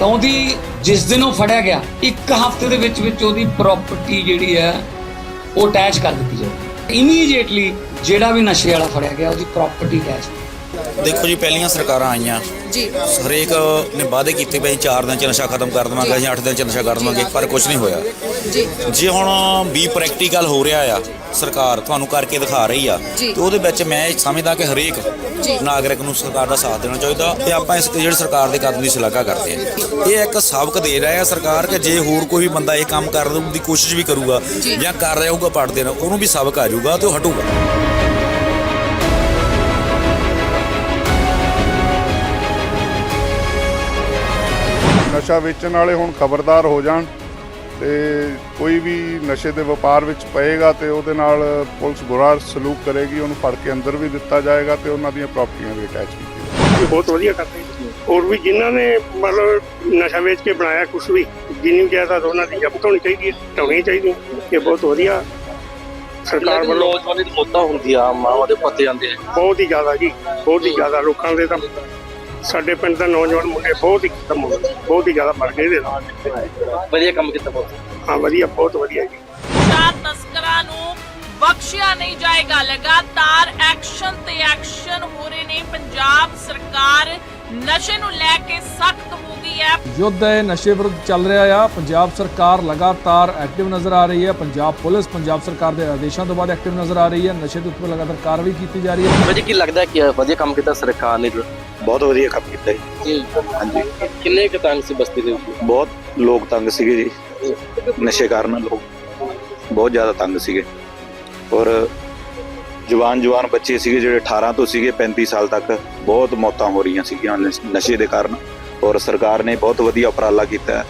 ਤਾਂ ਉਹਦੀ ਜਿਸ ਦਿਨ ਉਹ ਫੜਿਆ ਗਿਆ, ਇੱਕ ਹਫ਼ਤੇ ਦੇ ਵਿੱਚ ਵਿੱਚ ਉਹਦੀ ਪ੍ਰਾਪਰਟੀ ਜਿਹੜੀ ਹੈ, ਉਹ ਅਟੈਚ ਕਰ ਦਿੱਤੀ ਜਾਊਗੀ। ਇਮੀਡੀਏਟਲੀ ਜਿਹੜਾ ਵੀ ਨਸ਼ੇ ਵਾਲਾ ਫੜਿਆ ਗਿਆ, ਉਹਦੀ ਪ੍ਰਾਪਰਟੀ ਅਟੈਚ ਦੇਖੋ ਜੀ ਪਹਿਲੀਆਂ ਸਰਕਾਰਾਂ ਆਈਆਂ। ਜੀ। ਹਰੇਕ ਨੇ ਵਾਅਦੇ ਕੀਤੇ ਵੀ ਅਸੀਂ 4 ਦਿਨ ਚ ਨਸ਼ਾ ਖਤਮ ਕਰ ਦੇਵਾਂਗੇ ਅਸੀਂ 8 ਦਿਨ ਚ ਨਸ਼ਾ ਕਰ ਦੇਵਾਂਗੇ ਪਰ ਕੁਝ ਨਹੀਂ ਹੋਇਆ। ਜੀ। ਜੇ ਹੁਣ ਵੀ ਪ੍ਰੈਕਟੀਕਲ ਹੋ ਰਿਹਾ ਆ ਸਰਕਾਰ ਤੁਹਾਨੂੰ ਕਰਕੇ ਦਿਖਾ ਰਹੀ ਆ ਜੀ। ਤੇ ਉਹਦੇ ਵਿੱਚ ਮੈਂ ਸਮਝਦਾ ਕਿ ਹਰੇਕ ਜੀ। ਨਾਗਰਿਕ ਨੂੰ ਸਰਕਾਰ ਦਾ ਸਾਥ ਦੇਣਾ ਚਾਹੀਦਾ ਤੇ ਆਪਾਂ ਇਸ ਜਿਹੜੀ ਸਰਕਾਰ ਦੇ ਕਦਮ ਦੀ ਸ਼ਲਾਘਾ ਕਰਦੇ ਆ। ਇਹ ਇੱਕ ਸਬਕ ਦੇ ਰਿਹਾ ਆ ਸਰਕਾਰ ਕਿ ਜੇ ਹੋਰ ਕੋਈ ਬੰਦਾ ਇਹ ਕੰਮ ਕਰਨ ਦੀ ਕੋਸ਼ਿਸ਼ ਵੀ ਕਰੂਗਾ ਜੀ। ਜਾਂ ਕਰ ਰਿਹਾ ਹੋਊਗਾ ਪੜਦੇ ਨਾ ਉਹਨੂੰ ਵੀ ਸਬਕ ਆ ਜਾਊਗਾ ਤੇ ਉਹ ਹਟੂਗਾ। ਨਸ਼ਾ ਵੇਚਣ ਵਾਲੇ ਹੁਣ ਖਬਰਦਾਰ ਹੋ ਜਾਣ ਤੇ ਕੋਈ ਵੀ ਨਸ਼ੇ ਦੇ ਵਪਾਰ ਵਿੱਚ ਪਏਗਾ ਤੇ ਉਹਦੇ ਨਾਲ ਪੁਲਿਸ ਬੁਰਾ ਸਲੂਕ ਕਰੇਗੀ ਉਹਨੂੰ ਫੜ ਕੇ ਅੰਦਰ ਵੀ ਦਿੱਤਾ ਜਾਏਗਾ ਤੇ ਉਹਨਾਂ ਦੀਆਂ ਪ੍ਰਾਪਰਟੀਆਂ ਵੀ ਅਟੈਚ ਕੀਤੀਆਂ ਇਹ ਬਹੁਤ ਵਧੀਆ ਕਰਦੇ ਹੋਰ ਵੀ ਜਿਨ੍ਹਾਂ ਨੇ ਮਤਲਬ ਨਸ਼ਾ ਵੇਚ ਕੇ ਬਣਾਇਆ ਕੁਝ ਵੀ ਜਿੰਨੀ ਜਾਇਦਾਦ ਉਹਨਾਂ ਦੀ ਜ਼ਬਤ ਹੋਣੀ ਚਾਹੀਦੀ ਹੈ ਢਾਉਣੀ ਚਾਹੀਦੀ ਹੈ ਇਹ ਬਹੁਤ ਵਧੀਆ ਸਰਕਾਰ ਵੱਲੋਂ ਨੌਜਵਾਨੀ ਦੀ ਮੌਤਾਂ ਹੁੰਦੀਆਂ ਮਾਵਾਂ ਦੇ ਪੱਤੇ ਜਾਂਦੇ ਆ। ਬਹੁਤ ਹੀ ਜ਼ਿਆਦਾ ਜੀ ਬਹੁਤ ਹੀ ਜ਼ਿਆਦਾ ਲੋਕਾਂ ਦੇ ਤਾਂ ਸਾਡੇ ਪਿੰਡ ਦਾ ਨੌਜਵਾਨ ਮੁੰਡੇ ਬਹੁਤ ਹੀ ਖਤਮ ਹੋ ਗਏ। ਬਹੁਤ ਹੀ ਜ਼ਿਆਦਾ ਮਰ ਗਏ ਇਹਦੇ ਨਾਲ। ਵਧੀਆ ਕੰਮ ਕੀਤਾ ਬਹੁਤ। ਹਾਂ ਵਧੀਆ ਬਹੁਤ ਵਧੀਆ ਜੀ। ਨਸ਼ਾ ਤਸਕਰਾਂ ਨੂੰ ਬਖਸ਼ਿਆ ਨਹੀਂ ਜਾਏਗਾ। ਲਗਾਤਾਰ ਐਕਸ਼ਨ ਤੇ ਐਕਸ਼ਨ ਹੋ ਰਹੇ ਨੇ। ਪੰਜਾਬ ਸਰਕਾਰ ਨਸ਼ੇ ਨੂੰ ਲੈ ਕੇ ਸਖਤ ਹੋ ਗਈ ਹੈ। ਯੁੱਧ ਹੈ ਨਸ਼ੇ ਵਿਰੁੱਧ ਚੱਲ ਰਿਹਾ ਆ। ਪੰਜਾਬ ਸਰਕਾਰ ਲਗਾਤਾਰ ਐਕਟਿਵ ਨਜ਼ਰ ਆ ਰਹੀ ਹੈ। ਪੰਜਾਬ ਪੁਲਿਸ ਪੰਜਾਬ ਸਰਕਾਰ ਦੇ ਆਦੇਸ਼ਾਂ ਤੋਂ ਬਾਅਦ ਐਕਟਿਵ ਨਜ਼ਰ ਆ ਰਹੀ ਹੈ। ਨਸ਼ੇ ਦੇ ਉੱਤੇ ਲਗਾਤਾਰ ਕਾਰਵਾਈ ਕੀਤੀ ਜਾ ਰਹੀ ਹੈ। ਵਜੇ ਕੀ ਲੱਗਦਾ ਕਿ ਵਧੀਆ ਕੰਮ ਕੀਤਾ ਸਰਕਾਰ ਨੇ ਬਹੁਤ ਵਧੀਆ ਕੰਮ ਕੀਤਾ ਜੀ। ਜੀ। ਹਾਂਜੀ। ਕਿੰਨੇ ਕੁ ਤੰਗ ਸੀ ਬਸਤੀ ਦੇ ਵਿੱਚ? ਬਹੁਤ ਲੋਕ ਤੰਗ ਸੀਗੇ ਜੀ। ਨਸ਼ੇ ਕਾਰਨ ਲੋਕ। ਬਹੁਤ ਜ਼ਿਆਦਾ ਤੰਗ ਸੀਗੇ। ਔਰ ਜਵਾਨ ਜਵਾਨ ਬੱਚੇ ਸੀਗੇ ਜਿਹੜੇ 18 ਤੋਂ ਸੀਗੇ 35 ਸਾਲ ਤੱਕ ਬਹੁਤ ਮੌਤਾਂ ਹੋ ਰਹੀਆਂ ਸੀਗੀਆਂ ਨਸ਼- ਨਸ਼ੇ ਦੇ ਕਾਰਨ। ਔਰ ਸਰਕਾਰ ਨੇ ਬਹੁਤ ਵਧੀਆ ਉਪਰਾਲਾ ਕੀਤਾ। ਹੈ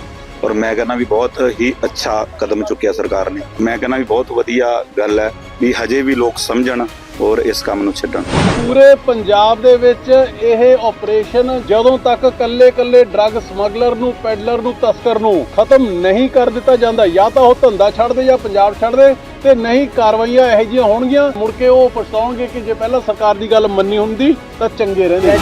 ਔਰ ਮੈਂ ਕਹਿੰਦਾ ਵੀ ਬਹੁਤ ਹੀ ਅੱਛਾ ਕਦਮ ਚੁੱਕਿਆ ਸਰਕਾਰ ਨੇ। ਮੈਂ ਕਹਿੰਦਾ ਵੀ ਬਹੁਤ ਵਧੀਆ ਗੱਲ ਹੈ। ਵੀ ਹਜੇ ਵੀ ਲੋਕ ਸਮਝਣ ਔਰ ਇਸ ਕੰਮ ਨੂੰ ਛੱਡਣ। ਪੂਰੇ ਪੰਜਾਬ ਦੇ ਵਿੱਚ ਇਹ ਆਪਰੇਸ਼ਨ ਜਦੋਂ ਤੱਕ ਕੱਲੇ-ਕੱਲੇ ਡਰੱਗ ਸਮਗਲਰ ਨੂੰ ਪੈਡਲਰ ਨੂੰ ਤਸਕਰ ਨੂੰ ਖਤਮ ਨਹੀਂ ਕਰ ਦਿੱਤਾ ਜਾਂਦਾ ਜਾਂ ਤਾਂ ਉਹ ਧੰਦਾ ਛੱਡ ਦੇ ਜਾਂ ਪੰਜਾਬ ਛੱਡ ਦੇ ਤੇ ਨਹੀਂ ਕਾਰਵਾਈਆਂ ਇਹੋ ਜਿਹੀਆਂ ਹੋਣਗੀਆਂ ਮੁੜ ਕੇ ਉਹ ਪਛਤਾਉਣਗੇ ਕਿ ਜੇ ਪਹਿਲਾਂ ਸਰਕਾਰ ਦੀ ਗੱਲ ਮੰਨੀ ਹੁੰਦੀ ਤਾਂ ਚੰਗੇ ਰਹਿੰਦੇ।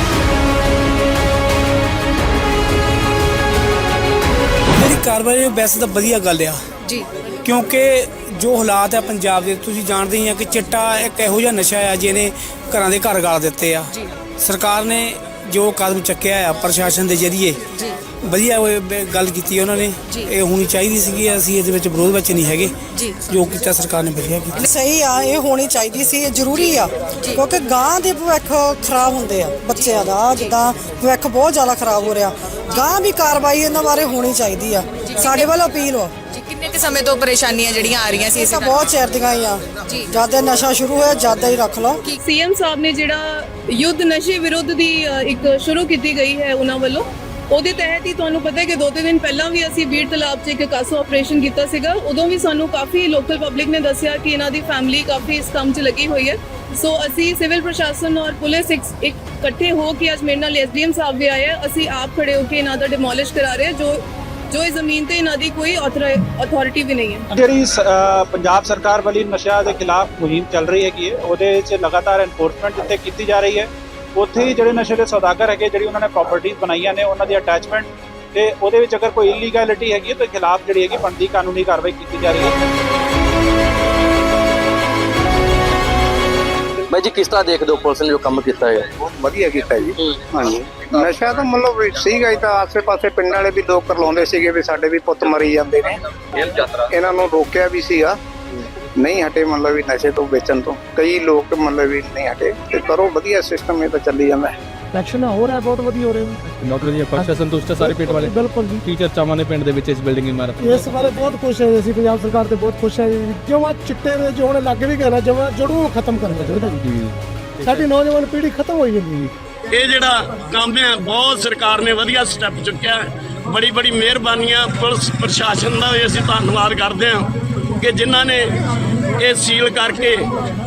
ਜਿਹੜੀ ਕਾਰਵਾਈ ਵੈਸੇ ਤਾਂ ਵਧੀਆ ਗੱਲ ਆ। ਜੀ। ਕਿਉਂਕਿ ਜੋ ਹਾਲਾਤ ਆ ਪੰਜਾਬ ਦੇ ਤੁਸੀਂ ਜਾਣਦੇ ਹੀ ਆ ਕਿ ਚਿੱਟਾ ਇੱਕ ਇਹੋ ਜਿਹਾ ਨਸ਼ਾ ਆ ਜਿਹਨੇ ਘਰਾਂ ਦੇ ਘਰ ਗਾਲ ਦਿੱਤੇ ਆ। ਜੀ। ਸਰਕਾਰ ਨੇ ਜੋ ਕਦਮ ਚੱਕਿਆ ਆ ਪ੍ਰਸ਼ਾਸਨ ਦੇ ਜ਼ਰੀਏ ਜੀ। ਵਧੀਆ ਉਹ ਬ- ਗੱਲ ਕੀਤੀ ਉਹਨਾਂ ਨੇ। ਜੀ। ਇਹ ਹੋਣੀ ਚਾਹੀਦੀ ਸੀਗੀ ਅਸੀਂ ਇਹਦੇ ਵਿੱਚ ਵਿਰੋਧ ਵਿੱਚ ਨਹੀਂ ਹੈਗੇ। ਜੀ। ਜੋ ਕੀਤਾ ਸਰਕਾਰ ਨੇ ਵਧੀਆ ਕੀਤਾ। ਸਹੀ ਆ ਇਹ ਹੋਣੀ ਚਾਹੀਦੀ ਸੀ ਇਹ ਜ਼ਰੂਰੀ ਆ। ਕਿਉਂਕਿ ਗਾਂ ਦੇ ਭਵਿੱਖ ਖਰਾਬ ਹੁੰਦੇ ਆ ਬੱਚਿਆਂ ਦਾ ਜਿੱਦਾਂ ਭਵਿੱਖ ਬਹੁਤ ਜ਼ਿਆਦਾ ਖਰਾਬ ਹੋ ਰਿਹਾ। ਗਾਂ ਵੀ ਕਾਰਵਾਈ ਇਹਨਾਂ ਬਾਰੇ ਹੋਣੀ ਚਾਹੀਦੀ ਆ। ਸਾਡੇ ਵੱਲ ਅਪੀਲ ਆ। ਜੀ ਕਿੰਨੇ ਕੁ ਸਮੇਂ ਤੋਂ ਪਰੇਸ਼ਾਨੀਆਂ ਜਿਹੜੀਆਂ ਆ ਰਹੀਆਂ ਸੀ ਇਹ ਇਸੇ ਤਾਂ ਨਾਲ ਬਹੁਤ ਚਿਰ ਦੀਆਂ ਹੀ ਆ। ਜੀ। ਜਦ ਇਹ ਨਸ਼ਾ ਸ਼ੁਰੂ ਹੋਇਆ ਜਦ ਹੀ ਰੱਖ ਲਓ। ਸੀਐਮ ਸਾਹਿਬ ਨੇ ਜਿਹੜਾ ਯੁੱਧ ਨਸ਼ੇ ਵਿਰੁੱਧ ਦੀ ਅ, ਇੱਕ ਸ਼ੁਰੂ ਕੀਤੀ ਗਈ ਹੈ ਉਹਨਾਂ ਵੱਲੋਂ? ਉਹਦੇ ਤਹਿਤ ਹੀ ਤੁਹਾਨੂੰ ਪਤਾ ਹੈ ਕਿ ਦੋ ਤਿੰਨ ਦਿਨ ਪਹਿਲਾਂ ਵੀ ਅਸੀਂ ਬੀੜ ਤਲਾਬ 'ਚ ਇੱਕ ਕਾਸੋ ਆਪਰੇਸ਼ਨ ਕੀਤਾ ਸੀਗਾ। ਉਦੋਂ ਵੀ ਸਾਨੂੰ ਕਾਫੀ ਲੋਕਲ ਪਬਲਿਕ ਨੇ ਦੱਸਿਆ ਕਿ ਇਹਨਾਂ ਦੀ ਫੈਮਿਲੀ ਕਾਫੀ ਇਸ ਕੰਮ 'ਚ ਲੱਗੀ ਹੋਈ ਹੈ। ਸੋ ਅਸੀਂ ਸਿਵਲ ਪ੍ਰਸ਼ਾਸਨ ਔਰ ਪੁਲਿਸ ਇੱਕ ਇੱਕ ਇਕੱਠੇ ਹੋ ਕੇ ਅੱਜ ਮੇਰੇ ਨਾਲ ਐਸਡੀਐਮ ਸਾਹਿਬ ਵੀ ਆਏ ਅਸੀਂ ਆਪ ਖੜੇ ਹੋ ਕੇ ਇਹਨਾਂ ਦਾ ਡਿਮੋਲਿਸ਼ ਕਰਾ ਰਹੇ ਜੋ ਜੋ ਇਸ ਜ਼ਮੀਨ ਤੇ ਇਹਨਾਂ ਦੀ ਕੋਈ ਅਥਾਰਟੀ ਵੀ ਨਹੀਂ ਹੈ। ਜਿਹੜੀ ਪੰਜਾਬ ਸਰਕਾਰ ਵੱਲੋਂ ਨਸ਼ਾ ਦੇ ਖਿਲਾਫ ਮੁਹਿੰਮ ਚੱਲ ਰਹੀ ਹੈਗੀ ਉਹਦੇ ਵਿੱਚ ਲਗਾਤਾਰ ਐਨਫੋਰਸਮੈਂਟ ਜਿੱਥੇ ਕੀਤੀ ਜਾ ਰਹੀ ਹੈ। ਉੱਥੇ ਹੀ ਜਿਹੜੇ ਨਸ਼ੇ ਦੇ ਸੌਦਾਗਰ ਹੈਗੇ ਜਿਹੜੀ ਉਹਨਾਂ ਨੇ ਪ੍ਰਾਪਰਟੀਆਂ ਬਣਾਈਆਂ ਨੇ ਉਹਨਾਂ ਦੀ ਅਟੈਚਮੈਂਟ ਤੇ ਉਹਦੇ ਵਿੱਚ ਅਗਰ ਕੋਈ ਇਲੀਗੈਲਿਟੀ ਹੈਗੀ ਹੈ ਤਾਂ ਖਿਲਾਫ ਜਿਹੜੀ ਹੈਗੀ ਬਣਦੀ ਕਾਨੂੰਨੀ ਕਾਰਵਾਈ ਕੀਤੀ ਜਾ ਰਹੀ ਹੈ। ਬਾਈ ਜੀ ਕਿਸ ਤਰ੍ਹਾਂ ਦੇਖਦੇ ਹੋ ਪੁਲਿਸ ਨੇ ਜੋ ਕੰਮ ਕੀਤਾ ਹੈ? ਬਹੁਤ ਵਧੀਆ ਕੀਤਾ ਜੀ। ਹਾਂਜੀ। ਨਸ਼ਾ ਤਾਂ ਮਤਲਬ ਸੀਗਾ ਹੀ ਤਾਂ ਆਸੇ-ਪਾਸੇ ਪਿੰਡ ਵਾਲੇ ਵੀ ਲੋਕ ਕਰਲਾਉਂਦੇ ਸੀਗੇ ਵੀ ਸਾਡੇ ਵੀ ਪੁੱਤ ਮਰੀ ਜਾਂਦੇ ਨੇ। ਇਹਨਾਂ ਨੂੰ ਰੋਕਿਆ ਵੀ ਸੀਗਾ। ਨਹੀਂ ਹਟੇ ਮਤਲਬ ਵੀ ਨਸ਼ੇ ਤੋਂ ਵੇਚਣ ਤੋਂ। ਕਈ ਲੋਕ ਮਤਲਬ ਵੀ ਨਹੀਂ ਹਟੇ। ਤੇ ਕਰੋ ਵਧੀਆ ਸਿਸਟਮ ਇਹ ਤਾਂ ਚੱਲੀ ਜਾਂਦਾ ਹੈ। ਇਲੈਕਸ਼ਨ ਹੋ ਰਿਹਾ ਬਹੁਤ ਵਧੀਆ ਹੋ ਰਿਹਾ ਬਹੁਤ ਵਧੀਆ ਪੱਕਾ ਸੰਤੁਸ਼ਟ ਸਾਰੇ ਪਿੰਡ ਵਾਲੇ। ਬਿਲਕੁਲ ਜੀ। ਕੀ ਚਰਚਾਵਾਂ ਨੇ ਪਿੰਡ ਦੇ ਵਿੱਚ ਇਸ ਬਿਲਡਿੰਗ ਇਮਾਰਤ ਇਸ ਬਾਰੇ ਬਹੁਤ ਖੁਸ਼ ਹੈ ਅਸੀਂ ਪੰਜਾਬ ਸਰਕਾਰ ਤੇ ਬਹੁਤ ਖੁਸ਼ ਹੈ ਜਿਵੇਂ ਚਿੱਟੇ ਦੇ ਜੋ ਹੁਣ ਲੱਗ ਵੀ ਗਿਆ ਨਾ ਜਿਵੇਂ ਜੜੋਂ ਖਤਮ ਕਰਨਾ ਚਾਹੀਦਾ ਜੀ। ਸਾਡੀ ਨੌਜਵਾਨ ਪੀੜ੍ਹੀ ਖਤਮ ਹੋਈ ਜਾਂਦੀ ਹੈ ਇਹ ਜਿਹੜਾ ਕੰਮ ਹੈ ਬਹੁਤ ਸਰਕਾਰ ਨੇ ਵਧੀਆ ਸਟੈਪ ਚੁੱਕਿਆ ਹੈ। ਬੜੀ ਬੜੀ ਮਿਹਰਬਾਨੀਆਂ ਪੁਲਿਸ ਪ੍ਰਸ਼ਾਸਨ ਦਾ ਵੀ ਅਸੀਂ ਧੰਨਵਾਦ ਕਰਦੇ ਹਾਂ ਕਿ ਜਿਨ੍ਹਾਂ ਨੇ ਇਹ ਸੀਲ ਕਰਕੇ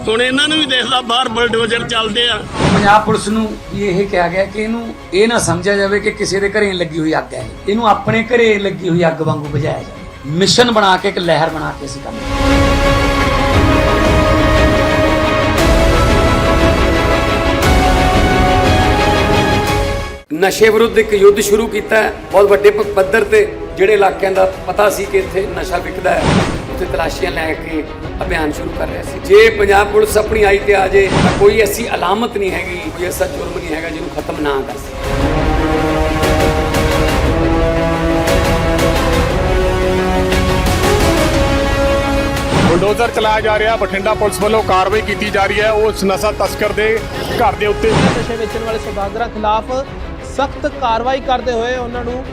ਹੁਣ ਇਹਨਾਂ ਨੂੰ ਵੀ ਦੇਖਦਾ ਬਾਹਰ ਬਲਡੋਜ਼ਰ ਚੱਲਦੇ ਆ। ਪੰਜਾਬ ਪੁਲਿਸ ਨੂੰ ਵੀ ਇਹ ਕਿਹਾ ਗਿਆ ਕਿ ਇਹਨੂੰ ਇਹ ਨਾ ਸਮਝਿਆ ਜਾਵੇ ਕਿ ਕਿਸੇ ਦੇ ਘਰੇ ਲੱਗੀ ਹੋਈ ਅੱਗ ਹੈ। ਇਹਨੂੰ ਆਪਣੇ ਘਰੇ ਲੱਗੀ ਹੋਈ ਅੱਗ ਵਾਂਗੂ ਬੁਝਾਇਆ ਜਾਵੇ। ਮਿਸ਼ਨ ਬਣਾ ਕੇ ਇੱਕ ਲਹਿਰ ਬਣਾ ਕੇ ਅਸੀਂ ਕੰਮ ਨਸ਼ੇ ਵਿਰੁੱਧ ਇੱਕ ਯੁੱਧ ਸ਼ੁਰੂ ਕੀਤਾ ਹੈ। ਬਹੁਤ ਵੱਡੇ ਪੱਧਰ ਤੇ ਜਿਹੜੇ ਇਲਾਕਿਆਂ ਦਾ ਪਤਾ ਸੀ ਕਿ ਇੱਥੇ ਨਸ਼ਾ ਵਿਕਦਾ ਹੈ ਉੱਥੇ ਤਲਾਸ਼ੀਆਂ ਲੈ ਕੇ ਅਭਿਆਨ ਸ਼ੁਰੂ ਕਰ ਰਿਹਾ ਸੀ। ਜੇ ਪੰਜਾਬ ਪੁਲਿਸ ਆਪਣੀ ਆਈ ਤੇ ਆ ਜੇ ਤਾਂ ਕੋਈ ਐਸੀ ਅਲਾਮਤ ਨਹੀਂ ਹੈਗੀ ਕੋਈ ਐਸਾ ਜੁਰਮ ਨਹੀਂ ਹੈਗਾ ਜਿਹਨੂੰ ਖਤਮ ਨਾ ਕਰ ਸਕੇ। ਬੁਲਡੋਜ਼ਰ ਚਲਾਇਆ ਜਾ ਰਿਹਾ ਬਠਿੰਡਾ ਪੁਲਿਸ ਵੱਲੋਂ ਕਾਰਵਾਈ ਕੀਤੀ ਜਾ ਰਹੀ ਹੈ ਉਸ ਨਸ਼ਾ ਤਸਕਰ ਦੇ ਘਰ ਦੇ ਉੱਤੇ। ਨਸ਼ੇ ਵੇਚਣ ਵਾਲੇ ਸੌਦਾਗਰਾਂ ਖਿਲਾਫ ਸਖਤ ਕਾਰਵਾਈ ਕਰਦੇ ਹੋਏ ਉਹਨਾਂ ਨੂੰ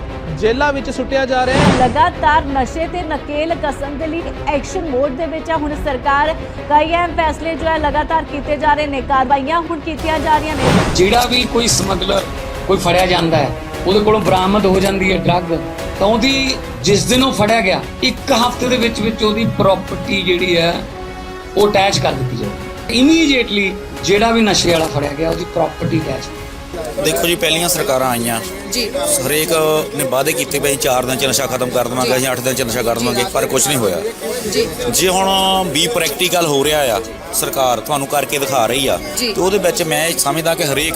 ਜੇਲ੍ਹਾਂ ਵਿੱਚ ਸੁੱਟਿਆ ਜਾ ਰਿਹਾ ਹੈ। ਲਗਾਤਾਰ ਨਸ਼ੇ ਤੇ ਨਕੇਲ ਕਸਮ ਦੇ ਲਈ ਐਕਸ਼ਨ ਮੋਡ ਦੇ ਵਿੱਚ ਆ। ਹੁਣ ਸਰਕਾਰ ਕਈ ਅਹਿਮ ਫੈਸਲੇ ਜੋ ਹੈ ਲਗਾਤਾਰ ਕੀਤੇ ਜਾ ਰਹੇ ਨੇ ਕਾਰਵਾਈਆਂ ਹੁਣ ਕੀਤੀਆਂ ਜਾ ਰਹੀਆਂ ਨੇ। ਜਿਹੜਾ ਵੀ ਕੋਈ ਸਮਗਲਰ ਕੋਈ ਫੜਿਆ ਜਾਂਦਾ ਹੈ ਉਹਦੇ ਕੋਲੋਂ ਬਰਾਮਦ ਹੋ ਜਾਂਦੀ ਹੈ ਡਰੱਗ ਤਾਂ ਉਹਦੀ ਜਿਸ ਦਿਨ ਉਹ ਫੜਿਆ ਗਿਆ ਇੱਕ ਹਫ਼ਤੇ ਦੇ ਵਿੱਚ ਵਿੱਚ ਉਹਦੀ ਪ੍ਰਾਪਰਟੀ ਜਿਹੜੀ ਹੈ ਉਹ ਅਟੈਚ ਕਰ ਦਿੱਤੀ ਜਾਊਗੀ। ਇਮੀਡੀਏਟਲੀ ਜਿਹੜਾ ਵੀ ਨਸ਼ੇ ਵਾਲਾ ਫੜਿਆ ਗਿਆ ਉਹਦੀ ਪ੍ਰਾਪਰਟੀ ਅਟੈਚ ਦੇਖੋ ਜੀ ਪਹਿਲੀਆਂ ਸਰਕਾਰਾਂ ਆਈਆਂ। ਜੀ। ਹਰੇਕ ਨੇ ਵਾਅਦੇ ਕੀਤੇ ਵੀ ਅਸੀਂ 4 ਦਿਨ ਚ ਨਸ਼ਾ ਖਤਮ ਕਰ ਦੇਵਾਂਗੇ ਅਸੀਂ 8 ਦਿਨ ਚ ਨਸ਼ਾ ਕਰ ਦੇਵਾਂਗੇ ਪਰ ਕੁਝ ਨਹੀਂ ਹੋਇਆ। ਜੀ। ਜੇ ਹੁਣ ਵੀ ਪ੍ਰੈਕਟੀਕਲ ਹੋ ਰਿਹਾ ਆ ਸਰਕਾਰ ਤੁਹਾਨੂੰ ਕਰਕੇ ਦਿਖਾ ਰਹੀ ਆ। ਤੇ ਉਹਦੇ ਵਿੱਚ ਮੈਂ ਸਮਝਦਾ ਕਿ ਹਰੇਕ।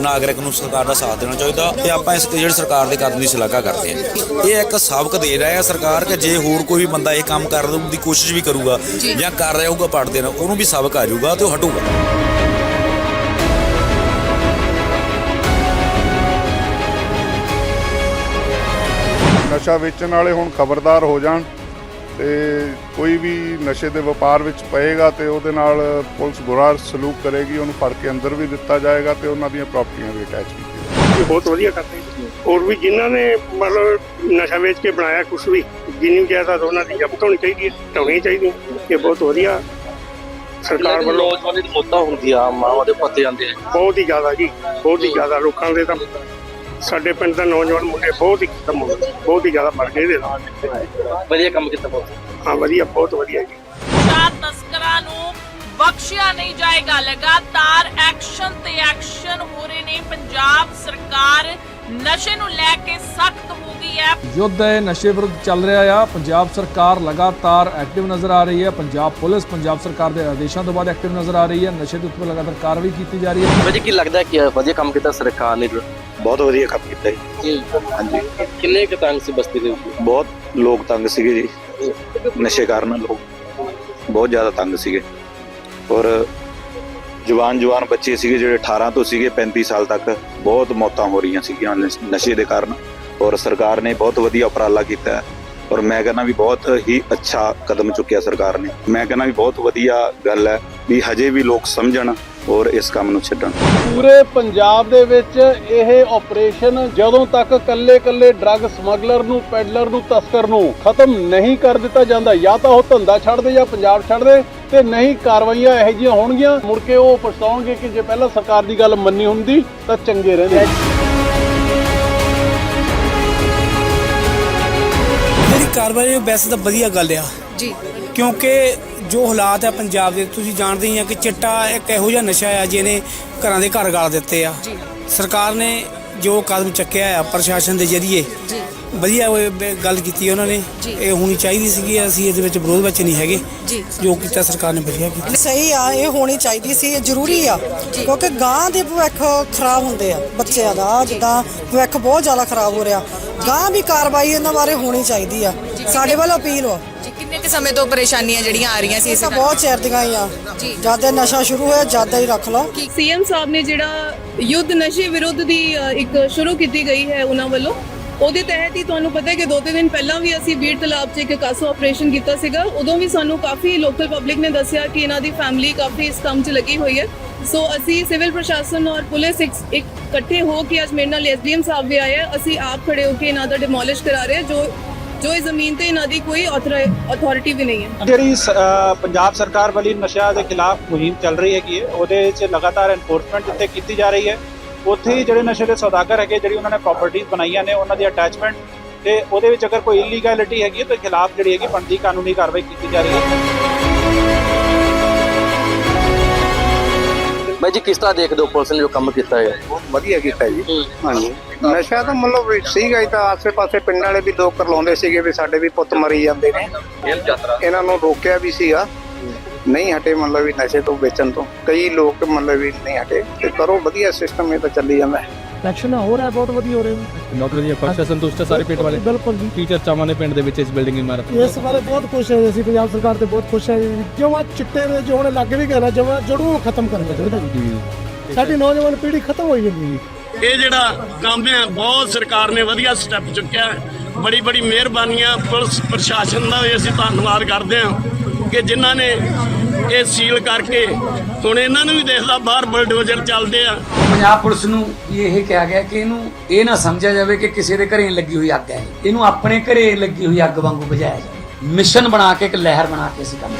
ਨਾਗਰਿਕ ਨੂੰ ਸਰਕਾਰ ਦਾ ਸਾਥ ਦੇਣਾ ਚਾਹੀਦਾ ਤੇ ਆਪਾਂ ਇਸ ਜਿਹੜੀ ਸਰਕਾਰ ਦੇ ਕਦਮ ਦੀ ਸ਼ਲਾਘਾ ਕਰਦੇ ਆ। ਇਹ ਇੱਕ ਸਬਕ ਦੇ ਰਿਹਾ ਆ ਸਰਕਾਰ ਕਿ ਜੇ ਹੋਰ ਕੋਈ ਵੀ ਬੰਦਾ ਇਹ ਕੰਮ ਕਰਨ ਦੀ ਕੋਸ਼ਿਸ਼ ਵੀ ਕਰੂਗਾ ਜੀ। ਜਾਂ ਕਰ ਰਿਹਾ ਹੋਊਗਾ ਪੜਦੇ ਨਾ ਉਹਨੂੰ ਵੀ ਸਬਕ ਆ ਜਾਊਗਾ ਤੇ ਉਹ ਹਟੂਗਾ। ਨਸ਼ਾ ਵੇਚਣ ਵਾਲੇ ਹੁਣ ਖਬਰਦਾਰ ਹੋ ਜਾਣ ਤੇ ਕੋਈ ਵੀ ਨਸ਼ੇ ਦੇ ਵਪਾਰ ਵਿੱਚ ਪਏਗਾ ਤੇ ਉਹਦੇ ਨਾਲ ਪੁਲਿਸ ਬੁਰਾ ਸਲੂਕ ਕਰੇਗੀ ਉਹਨੂੰ ਫੜ ਕੇ ਅੰਦਰ ਵੀ ਦਿੱਤਾ ਜਾਏਗਾ ਤੇ ਉਹਨਾਂ ਦੀਆਂ ਪ੍ਰਾਪਰਟੀਆਂ ਵੀ ਅਟੈਚ ਕੀਤੀਆਂ ਇਹ ਬਹੁਤ ਵਧੀਆ ਕਰਦੇ ਹੋਰ ਵੀ ਜਿਨ੍ਹਾਂ ਨੇ ਮਤਲਬ ਨਸ਼ਾ ਵੇਚ ਕੇ ਬਣਾਇਆ ਕੁਝ ਵੀ ਜਿੰਨੀ ਜਾਇਦਾਦ ਉਹਨਾਂ ਦੀ ਜ਼ਬਤ ਹੋਣੀ ਚਾਹੀਦੀ ਹੈ ਢਾਉਣੀ ਚਾਹੀਦੀ ਹੈ। ਇਹ ਬਹੁਤ ਵਧੀਆ ਸਰਕਾਰ ਵੱਲੋਂ ਨੌਜਵਾਨੀ ਦੀ ਮੌਤਾਂ ਹੁੰਦੀਆਂ ਮਾਵਾਂ ਦੇ ਪੱਤੇ ਜਾਂਦੇ ਆ। ਬਹੁਤ ਹੀ ਜ਼ਿਆਦਾ ਜੀ ਬਹੁਤ ਹੀ ਜ਼ਿਆਦਾ ਲੋਕਾਂ ਦੇ ਤਾਂ ਸਾਡੇ ਪਿੰਡ ਦਾ ਨੌਜਵਾਨ ਮੁੰਡੇ ਬਹੁਤ ਹੀ ਖਤਮ ਹੋ ਗਏ ਬਹੁਤ ਹੀ ਜ਼ਿਆਦਾ ਮਰ ਗਏ ਇਹਦੇ ਨਾਲ। ਵਧੀਆ ਕੰਮ ਕੀਤਾ ਬਹੁਤ। ਹਾਂ ਵਧੀਆ ਬਹੁਤ ਵਧੀਆ ਜੀ। ਨਸ਼ਾ ਤਸਕਰਾਂ ਨੂੰ ਬਖਸ਼ਿਆ ਨਹੀਂ ਜਾਏਗਾ ਲਗਾਤਾਰ ਐਕਸ਼ਨ ਤੇ ਐਕਸ਼ਨ ਹੋ ਰਹੇ ਨੇ। ਪੰਜਾਬ ਸਰਕਾਰ ਨਸ਼ੇ ਨੂੰ ਲੈ ਕੇ ਸਖਤ ਹੋ ਗਈ ਹੈ। ਯੁੱਧ ਹੈ ਨਸ਼ੇ ਵਿਰੁੱਧ ਚੱਲ ਰਿਹਾ ਆ। ਪੰਜਾਬ ਸਰਕਾਰ ਲਗਾਤਾਰ ਐਕਟਿਵ ਨਜ਼ਰ ਆ ਰਹੀ ਹੈ। ਪੰਜਾਬ ਪੁਲਿਸ ਪੰਜਾਬ ਸਰਕਾਰ ਦੇ ਆਦੇਸ਼ਾਂ ਤੋਂ ਬਾਅਦ ਐਕਟਿਵ ਨਜ਼ਰ ਆ ਰਹੀ ਹੈ। ਨਸ਼ੇ ਦੇ ਉੱਤੇ ਲਗਾਤਾਰ ਕਾਰਵਾਈ ਕੀਤੀ ਜਾ ਰਹੀ ਹੈ। ਵਜੇ ਕੀ ਲੱਗਦਾ ਕਿ ਵਧੀਆ ਕੰਮ ਕੀਤਾ ਸਰਕਾਰ ਨੇ? ਬਹੁਤ ਵਧੀਆ ਕੰਮ ਕੀਤਾ ਜੀ। ਹਾਂਜੀ। ਕਿੰਨੇ ਕੁ ਤੰਗ ਸੀ ਬਸਤੀ ਦੇ ਵਿੱਚ? ਬਹੁਤ ਲੋਕ ਤੰਗ ਸੀਗੇ ਜੀ। ਨਸ਼ੇ ਕਾਰਨ ਲੋਕ। ਬਹੁਤ ਜ਼ਿਆਦਾ ਤੰਗ ਸੀਗੇ। ਔਰ ਜਵਾਨ ਜਵਾਨ ਬੱਚੇ ਸੀਗੇ ਜਿਹੜੇ 18 ਤੋਂ ਸੀਗੇ 35 ਸਾਲ ਤੱਕ ਬਹੁਤ ਮੌਤਾਂ ਹੋ ਰਹੀਆਂ ਸੀਗੀਆਂ ਨਸ਼- ਦੇ ਕਾਰਨ। ਔਰ ਸਰਕਾਰ ਨੇ ਬਹੁਤ ਵਧੀਆ ਉਪਰਾਲਾ ਕੀਤਾ। ਔਰ ਮੈਂ ਕਹਿੰਦਾ ਵੀ ਬਹੁਤ ਹੀ ਅੱਛਾ ਕਦਮ ਚੁੱਕਿਆ ਸਰਕਾਰ ਨੇ। ਮੈਂ ਕਹਿੰਦਾ ਵੀ ਬਹੁਤ ਵਧੀਆ ਗੱਲ ਹੈ ਵੀ ਹਜੇ ਵੀ ਲੋਕ ਸਮਝਣ ਔਰ ਇਸ ਕੰਮ ਨੂੰ ਛੱਡਣ। ਪੂਰੇ ਪੰਜਾਬ ਦੇ ਵਿੱਚ ਇਹ ਆਪਰੇਸ਼ਨ ਜਦੋਂ ਤੱਕ ਕੱਲੇ-ਕੱਲੇ ਡਰੱਗ ਸਮਗਲਰ ਨੂੰ ਪੈਡਲਰ ਨੂੰ ਤਸਕਰ ਨੂੰ ਖਤਮ ਨਹੀਂ ਕਰ ਦਿੱਤਾ ਜਾਂਦਾ ਜਾਂ ਤਾਂ ਉਹ ਧੰਦਾ ਛੱਡ ਦੇ ਜਾਂ ਪੰਜਾਬ ਛੱਡ ਦੇ ਤੇ ਨਹੀਂ ਕਾਰਵਾਈਆਂ ਇਹੋ ਜਿਹੀਆਂ ਹੋਣਗੀਆਂ ਮੁੜ ਕੇ ਉਹ ਪਛਤਾਉਣਗੇ ਕਿ ਜੇ ਪਹਿਲਾਂ ਸਰਕਾਰ ਦੀ ਗੱਲ ਮੰਨੀ ਹੁੰਦੀ ਤਾਂ ਚੰਗੇ ਰਹਿੰਦੇ। ਜਿਹੜੀ ਕਾਰਵਾਈ ਹੈ ਵੈਸੇ ਤਾਂ ਵਧੀਆ ਗੱਲ ਆ। ਜੀ। ਕਿਉਂਕਿ ਜੋ ਹਾਲਾਤ ਹੈ ਪੰਜਾਬ ਦੇ ਤੁਸੀਂ ਜਾਣਦੇ ਹੀ ਆ ਕਿ ਚਿੱਟਾ ਇੱਕ ਇਹੋ ਜਿਹਾ ਨਸ਼ਾ ਆ ਜਿਹਨੇ ਘਰਾਂ ਦੇ ਘਰ ਗਾਲ ਦਿੱਤੇ ਆ। ਸਰਕਾਰ ਨੇ ਜੋ ਕਦਮ ਚੱਕਿਆ ਆ ਪ੍ਰਸ਼ਾਸਨ ਦੇ ਜ਼ਰੀਏ ਜੀ। ਵਧੀਆ ਉਹ ਗੱਲ ਕੀਤੀ ਉਹਨਾਂ ਨੇ। ਜੀ। ਇਹ ਹੋਣੀ ਚਾਹੀਦੀ ਸੀਗੀ ਅਸੀਂ ਇਹਦੇ ਵਿੱਚ ਵਿਰੋਧ ਵਿੱਚ ਨਹੀਂ ਹੈਗੇ। ਜੀ। ਜੋ ਕੀਤਾ ਸਰਕਾਰ ਨੇ ਵਧੀਆ ਕੀਤਾ। ਸਹੀ ਆ ਇਹ ਹੋਣੀ ਚਾਹੀਦੀ ਸੀ ਇਹ ਜ਼ਰੂਰੀ ਆ। ਕਿਉਂਕਿ ਗਾਂ ਦੇ ਭਵਿੱਖ ਖਰਾਬ ਹੁੰਦੇ ਆ ਬੱਚਿਆਂ ਦਾ ਜਿੱਦਾਂ ਭਵਿੱਖ ਬਹੁਤ ਜ਼ਿਆਦਾ ਖਰਾਬ ਹੋ ਰਿਹਾ। ਗਾਂ ਵੀ ਕਾਰਵਾਈ ਇਹਨਾਂ ਬਾਰੇ ਹੋਣੀ ਚਾਹੀਦੀ ਆ। ਸਾਡੇ ਵੱਲ ਅਪੀਲ ਜੀ ਕਿੰਨੇ ਕੁ ਸਮੇਂ ਤੋਂ ਪਰੇਸ਼ਾਨੀਆਂ ਜਿਹੜੀਆਂ ਆ ਰਹੀਆਂ ਸੀ ਇਹ ਇਸ ਬਹੁਤ ਚਿਰ ਦੀਆਂ ਹੀ ਆ। ਜਦ ਇਹ ਨਸ਼ਾ ਸ਼ੁਰੂ ਹੋਇਆ ਜਦ ਦਾ ਹੀ ਰੱਖ ਲਓ। ਸੀਐਮ ਸਾਹਿਬ ਨੇ ਜਿਹੜਾ ਯੁੱਧ ਨਸ਼ੇ ਵਿਰੁੱਧ ਦੀ ਅ, ਇੱਕ ਸ਼ੁਰੂ ਕੀਤੀ ਗਈ ਹੈ ਉਹਨਾਂ ਵੱਲੋਂ? ਉਹਦੇ ਤਹਿਤ ਹੀ ਤੁਹਾਨੂੰ ਪਤਾ ਹੈ ਕਿ ਦੋ ਤਿੰਨ ਦਿਨ ਪਹਿਲਾਂ ਵੀ ਅਸੀਂ ਬੀੜ ਤਲਾਬ 'ਚ ਇੱਕ ਕਾਸੋ ਆਪਰੇਸ਼ਨ ਕੀਤਾ ਸੀਗਾ। ਉਦੋਂ ਵੀ ਸਾਨੂੰ ਕਾਫੀ ਲੋਕਲ ਪਬਲਿਕ ਨੇ ਦੱਸਿਆ ਕਿ ਇਹਨਾਂ ਦੀ ਫੈਮਿਲੀ ਕਾਫੀ ਇਸ ਕੰਮ 'ਚ ਲੱਗੀ ਹੋਈ ਹੈ। ਸੋ ਅਸੀਂ ਸਿਵਲ ਪ੍ਰਸ਼ਾਸਨ ਔਰ ਪੁਲਿਸ ਇੱਕ ਇਕੱਠੇ ਹੋ ਕੇ ਅੱਜ ਮੇਰੇ ਨਾਲ ਐਸਡੀਐਮ ਸਾਹਿਬ ਵੀ ਆਏ ਅਸੀਂ ਆਪ ਖੜੇ ਹੋ ਕੇ ਇਹਨਾਂ ਦਾ ਡਿਮੋਲਿਸ਼ ਕਰਾ ਰਹੇ ਜੋ ਜੋ ਇਸ ਜ਼ਮੀਨ ਤੇ ਇਹਨਾਂ ਦੀ ਕੋਈ ਅਥਾਰਟੀ ਵੀ ਨਹੀਂ ਹੈ। ਜਿਹੜੀ ਪੰਜਾਬ ਸਰਕਾਰ ਵੱਲੋਂ ਨਸ਼ਾ ਦੇ ਖਿਲਾਫ ਮੁਹਿੰਮ ਚੱਲ ਰਹੀ ਹੈਗੀ ਹੈ, ਉਹਦੇ ਵਿੱਚ ਲਗਾਤਾਰ ਐਨਫੋਰਸਮੈਂਟ ਜਿੱਥੇ ਕੀਤੀ ਜਾ ਰਹੀ ਹੈ। ਉੱਥੇ ਹੀ ਜਿਹੜੇ ਨਸ਼ੇ ਦੇ ਸੌਦਾਗਰ ਹੈਗੇ ਜਿਹੜੀ ਉਹਨਾਂ ਨੇ ਪ੍ਰਾਪਰਟੀਆਂ ਬਣਾਈਆਂ ਨੇ ਉਹਨਾਂ ਦੀ ਅਟੈਚਮੈਂਟ ਤੇ ਉਹਦੇ ਵਿੱਚ ਅਗਰ ਕੋਈ ਇਲੀਗੈਲਿਟੀ ਹੈਗੀ ਹੈ ਤਾਂ ਖਿਲਾਫ ਜਿਹੜੀ ਹੈਗੀ ਬਣਦੀ ਕਾਨੂੰਨੀ ਕਾਰਵਾਈ ਕੀਤੀ ਜਾ ਰਹੀ ਹੈ। ਬਾਈ ਜੀ ਕਿਸ ਤਰ੍ਹਾਂ ਦੇਖਦੇ ਹੋ ਪੁਲਿਸ ਨੇ ਜੋ ਕੰਮ ਕੀਤਾ ਹੈ? ਵਧੀਆ ਕੀਤਾ ਜੀ। ਹਾਂਜੀ। ਨਸ਼ਾ ਤਾਂ ਮਤਲਬ ਸੀਗਾ ਹੀ ਤਾਂ ਆਸੇ-ਪਾਸੇ ਪਿੰਡ ਵਾਲੇ ਵੀ ਲੋਕ ਕਰਲਾਉਂਦੇ ਸੀਗੇ ਵੀ ਸਾਡੇ ਵੀ ਪੁੱਤ ਮਰੀ ਜਾਂਦੇ ਨੇ। ਇਹਨਾਂ ਨੂੰ ਰੋਕਿਆ ਵੀ ਸੀਗਾ। ਨਹੀਂ ਹਟੇ ਮਤਲਬ ਵੀ ਨਸ਼ੇ ਤੋਂ ਵੇਚਣ ਤੋਂ। ਕਈ ਲੋਕ ਮਤਲਬ ਵੀ ਨਹੀਂ ਹਟੇ। ਤੇ ਕਰੋ ਵਧੀਆ ਸਿਸਟਮ ਇਹ ਤਾਂ ਚੱਲੀ ਜਾਂਦਾ ਹੈ। ਇਲੈਕਸ਼ਨ ਹੋ ਰਿਹਾ ਬਹੁਤ ਵਧੀਆ ਹੋ ਰਿਹਾ। ਨੌਕਰੀ ਦੀਆਂ ਪੱਖਾਂ ਸੰਤੁਸ਼ਟ ਹੈ ਸਾਰੇ ਪਿੰਡ ਵਾਲੇ। ਬਿਲਕੁਲ ਜੀ। ਕੀ ਚਰਚਾਵਾਂ ਨੇ ਪਿੰਡ ਦੇ ਵਿੱਚ ਇਸ ਬਿਲਡਿੰਗ ਇਮਾਰਤ ਇਸ ਬਾਰੇ ਬਹੁਤ ਖੁਸ਼ ਹੈ ਅਸੀਂ ਪੰਜਾਬ ਸਰਕਾਰ ਤੇ ਬਹੁਤ ਖੁਸ਼ ਹੈ ਜਿਵੇਂ ਚਿੱਟੇ ਦੇ ਜੋ ਹੁਣ ਲੱਗ ਵੀ ਗਿਆ ਨਾ ਜਮਾ ਜੜੋਂ ਖਤਮ ਕਰਨਾ ਚਾਹੀਦਾ ਜੀ। ਸਾਡੀ ਨੌਜਵਾਨ ਪੀੜ੍ਹੀ ਖਤਮ ਹੋਈ ਜਾਂਦੀ ਹੈ। ਇਹ ਜਿਹੜਾ ਕੰਮ ਹੈ ਬਹੁਤ ਸਰਕਾਰ ਨੇ ਵਧੀਆ ਸਟੈਪ ਚੁੱਕਿਆ ਹੈ। ਬੜੀ ਬੜੀ ਮਿਹਰਬਾਨੀਆਂ ਪੁਲਿਸ ਪ੍ਰਸ਼ਾਸਨ ਦਾ ਵੀ ਅਸੀਂ ਧੰਨਵਾਦ ਕਰਦੇ ਹਾਂ ਕਿ ਜਿਨ੍ਹਾਂ ਨੇ ਇਹ ਸੀਲ ਕਰਕੇ ਹੁਣ ਇਹਨਾਂ ਨੂੰ ਵੀ ਦੇਖਦਾ ਬਾਹਰ ਬਲਡੋਜ਼ਰ ਚੱਲਦੇ ਆ। ਪੰਜਾਬ ਪੁਲਿਸ ਨੂੰ ਇਹ ਕਿਹਾ ਗਿਆ ਕਿ ਇਹਨੂੰ ਇਹ ਨਾ ਸਮਝਿਆ ਜਾਵੇ ਕਿ ਕਿਸੇ ਦੇ ਘਰੇ ਲੱਗੀ ਹੋਈ ਅੱਗ ਹੈ। ਇਹਨੂੰ ਆਪਣੇ ਘਰੇ ਲੱਗੀ ਹੋਈ ਅੱਗ ਵਾਂਗੂ ਬੁਝਾਇਆ ਜਾਵੇ। ਮਿਸ਼ਨ ਬਣਾ ਕੇ ਇੱਕ ਲਹਿਰ ਬਣਾ ਕੇ ਅਸੀਂ ਕੰਮ